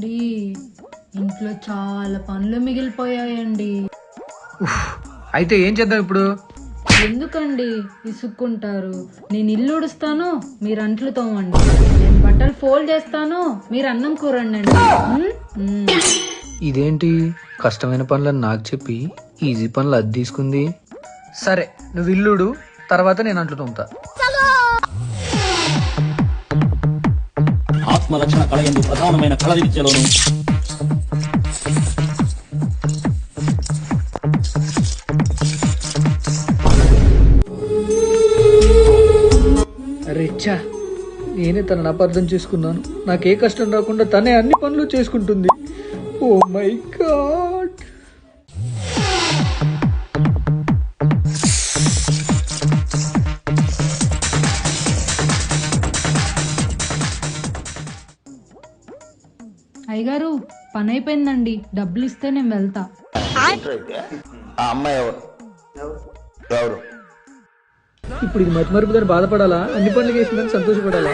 ఏమండి ఇంట్లో చాలా పనులు మిగిలిపోయాయండి. అయితే ఏం చేద్దాం ఇప్పుడు? ఎందుకండి విసుక్కుంటారు? నేను ఇల్లు ఉడుస్తాను మీరు అంట్లు తోమండి. నేను బట్టలు ఫోల్డ్ చేస్తాను మీరు అన్నం కూరండి ఇదేంటి? కష్టమైన పనులను నాకు చెప్పి ఈజీ పనులు అది తీసుకుంది. సరే నువ్వు ఇల్లుడు తర్వాత నేను అంట్లు తోముతా. ఆత్మరక్షణ కళ ఎందు ప్రధానమైన కళ విద్యలోను. అరే నేనే తనను అపార్థం చేసుకున్నాను. నాకే కష్టం రాకుండా తనే అన్ని పనులు చేసుకుంటుంది. Oh my God. అయ్యగారు పని అయిపోయిందండి డబ్బులు ఇస్తే నేను వెళ్తా. ఆ అమ్మాయి ఎవరు? ఎవరు? ఇప్పుడు ఇది మతి మరుపుదని బాధపడాలా? అన్ని పనులు చేసిందని సంతోషపడాలా?